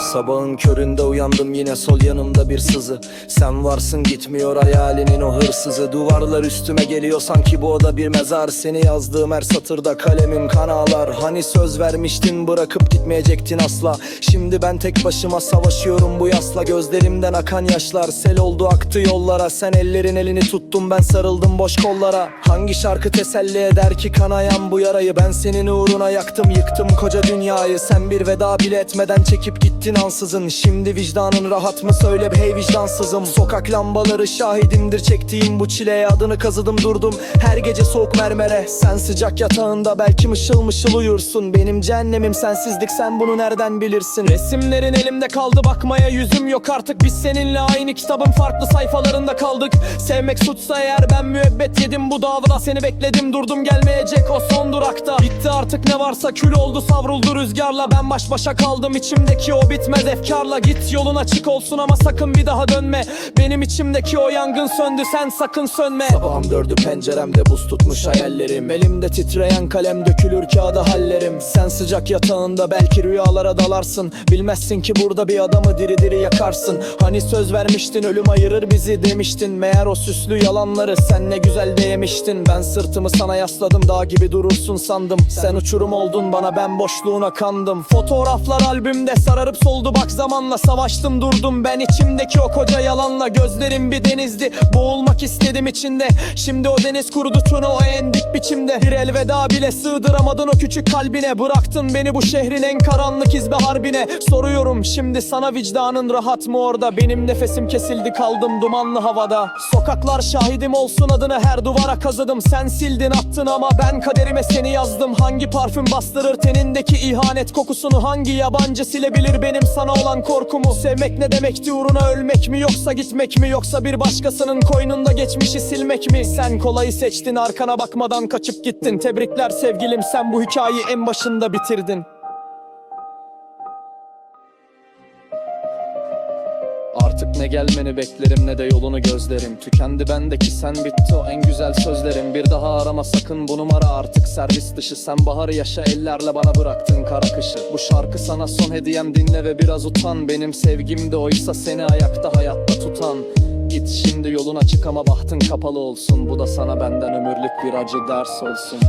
Sabahın köründe uyandım yine sol yanımda bir sızı. Sen varsın gitmiyor hayalinin o hırsızı. Duvarlar üstüme geliyor sanki bu oda bir mezar. Seni yazdığım her satırda kalemim kan ağlar Hani söz vermiştin bırakıp gitmeyecektin asla. Şimdi ben tek başıma savaşıyorum bu yasla. Gözlerimden akan yaşlar sel oldu aktı yollara. Sen ellerin elini tuttun ben sarıldım boş kollara. Hangi şarkı teselli eder ki kanayan bu yarayı? Ben senin uğruna yaktım yıktım koca dünyayı. Sen bir veda bile etmeden çekip gittin ansızın Şimdi vicdanın rahat mı? Söyle hey vicdansızım. Sokak lambaları şahidimdir. Çektiğim bu çileye Adını kazıdım durdum. Her gece soğuk mermere. Sen sıcak yatağında belki mışıl mışıl uyursun. Benim cehennemim sensizlik sen bunu nereden bilirsin? Resimlerin elimde kaldı bakmaya yüzüm yok artık. Biz seninle aynı kitabın farklı sayfalarında kaldık. Sevmek suçsa eğer ben müebbet yedim. Bu davada Seni bekledim durdum. Gelmeyecek o son durakta. Bitti artık ne varsa kül oldu savruldu rüzgarla. Ben baş başa kaldım içimdeki o bitmez efkarla Git yolun açık olsun ama sakın bir daha dönme. Benim içimdeki o yangın söndü sen sakın sönme. Sabahım dördü penceremde buz tutmuş hayallerim. Elimde titreyen kalem dökülür kağıda hallerim. Sen sıcak yatağında belki rüyalara dalarsın. Bilmezsin ki burada bir adamı diri diri yakarsın. Hani söz vermiştin ölüm ayırır bizi demiştin. Meğer o süslü yalanları sen ne güzel değmiştin Ben sırtımı sana yasladım dağ gibi durursun sandım. Sen uçurum oldun bana ben boşluğuna kandım. Fotoğraflar albümde sararıp soldu bak zamanla Savaştım durdum ben. İçimdeki o koca yalanla Gözlerim bir denizdi. Boğulmak istedim içinde. Şimdi o deniz kurudu tunu o en dik biçimde. Bir elveda bile sığdıramadın o küçük kalbine. Bıraktın beni bu şehrin en karanlık izbe harbine. Soruyorum şimdi sana vicdanın rahat mı orada? Benim nefesim kesildi kaldım dumanlı havada. Sokaklar şahidim olsun adını her duvara kazıdım. Sen sildin attın ama ben kaderime seni yazdım. Hangi parfüm bastırır tenindeki ihanet kokusunu? Hangi yabancı silebilir benim sana olan korkumu. Sevmek ne demekti uğruna ölmek mi yoksa gitmek mi Yoksa bir başkasının koynunda geçmişi silmek mi? Sen kolayı seçtin arkana bakmadan kaçıp gittin. Tebrikler sevgilim sen bu hikayeyi en başında bitirdin Artık ne gelmeni beklerim ne de yolunu gözlerim. Tükendi bendeki sen bitti o en güzel sözlerim. Bir daha arama sakın bu numara artık servis dışı Sen baharı yaşa ellerle bana bıraktın kara kışı. Bu şarkı sana son hediyem dinle ve biraz utan. Benim sevgim de oysa seni ayakta hayatta tutan. Git şimdi yolun açık ama bahtın kapalı olsun. Bu da sana benden ömürlük bir acı ders olsun